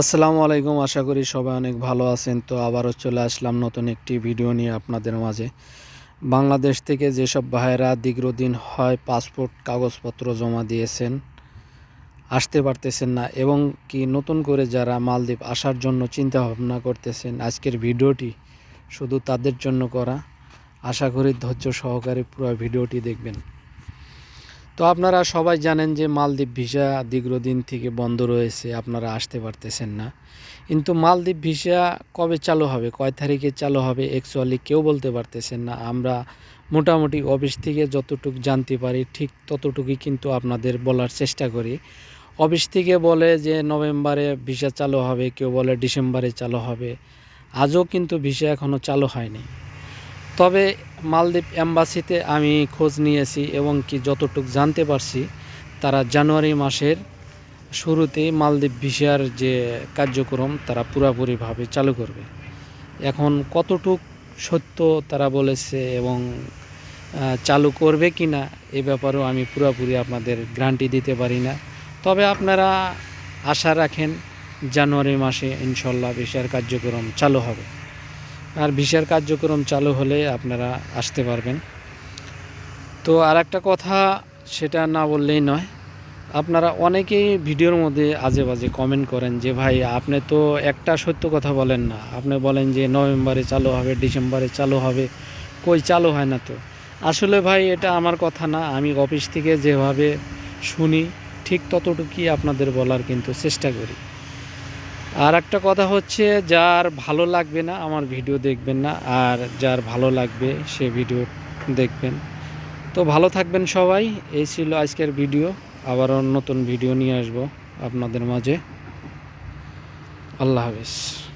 আসসালামু আলাইকুম, আশা করি সবাই অনেক ভালো আছেন। তো আবারও চলে আসলাম নতুন একটি ভিডিও নিয়ে আপনাদের মাঝে। বাংলাদেশ থেকে যেসব ভাইয়েরা দীর্ঘদিন হয় পাসপোর্ট কাগজপত্র জমা দিয়েছেন, আসতে পারতেছেন না এবং কি নতুন করে যারা মালদ্বীপ আসার জন্য চিন্তা ভাবনা করতেছেন, আজকের ভিডিওটি শুধু তাদের জন্য করা। আশা করি ধৈর্য সহকারে পুরো ভিডিওটি দেখবেন। তো আপনারা সবাই জানেন যে মালদ্বীপ ভিসা দীর্ঘদিন থেকে বন্ধ রয়েছে, আপনারা আসতে পারতেছেন না। কিন্তু মালদ্বীপ ভিসা কবে চালু হবে, কয় তারিখে চালু হবে অ্যাকচুয়ালি কেউ বলতে পারতেছেন না। আমরা মোটামুটি অফিস থেকে যতটুকু জানতে পারি, ঠিক ততটুকুই কিন্তু আপনাদের বলার চেষ্টা করি। অফিস থেকে বলে যে নভেম্বরে ভিসা চালু হবে, কেউ বলে ডিসেম্বরে চালু হবে। আজও কিন্তু ভিসা এখনও চালু হয়নি। তবে মালদ্বীপ অ্যাম্বাসিতে আমি খোঁজ নিয়েছি এবং কি যতটুক জানতে পারছি, তারা জানুয়ারি মাসের শুরুতেই মালদ্বীপ ভিসার যে কার্যক্রম, তারা পুরোপুরিভাবে চালু করবে। এখন কতটুক সত্য তারা বলেছে এবং চালু করবে কি না এ ব্যাপারেও আমি পুরোপুরি আপনাদের গ্যারান্টি দিতে পারি না। তবে আপনারা আশা রাখেন, জানুয়ারি মাসে ইনশাল্লাহ ভিসার কার্যক্রম চালু হবে। আর ভিসার কার্যক্রম চালু হলে আপনারা আসতে পারবেন। তো আর একটা কথা সেটা না বললেই নয়, আপনারা অনেকেই ভিডিওর মধ্যে আজে বাজে কমেন্ট করেন যে, ভাই, আপনি তো একটা সত্য কথা বলেন না। আপনি বলেন যে, নভেম্বরে চালু হবে, ডিসেম্বরে চালু হবে, কই চালু হয় না তো? আসলে ভাই, এটা আমার কথা না। আমি অফিস থেকে যেভাবে শুনি, ঠিক ততটুকুই আপনাদের বলার কিন্তু চেষ্টা করি। আর একটা কথা হচ্ছে, যার ভালো লাগবে না, আমার ভিডিও দেখবেন না, আর যার ভালো লাগবে, সে ভিডিও দেখবেন। তো ভালো থাকবেন সবাই, এই ছিল আজকের ভিডিও, আবারও নতুন ভিডিও নিয়ে আসব আপনাদের মাঝে। আল্লাহ হাফিজ।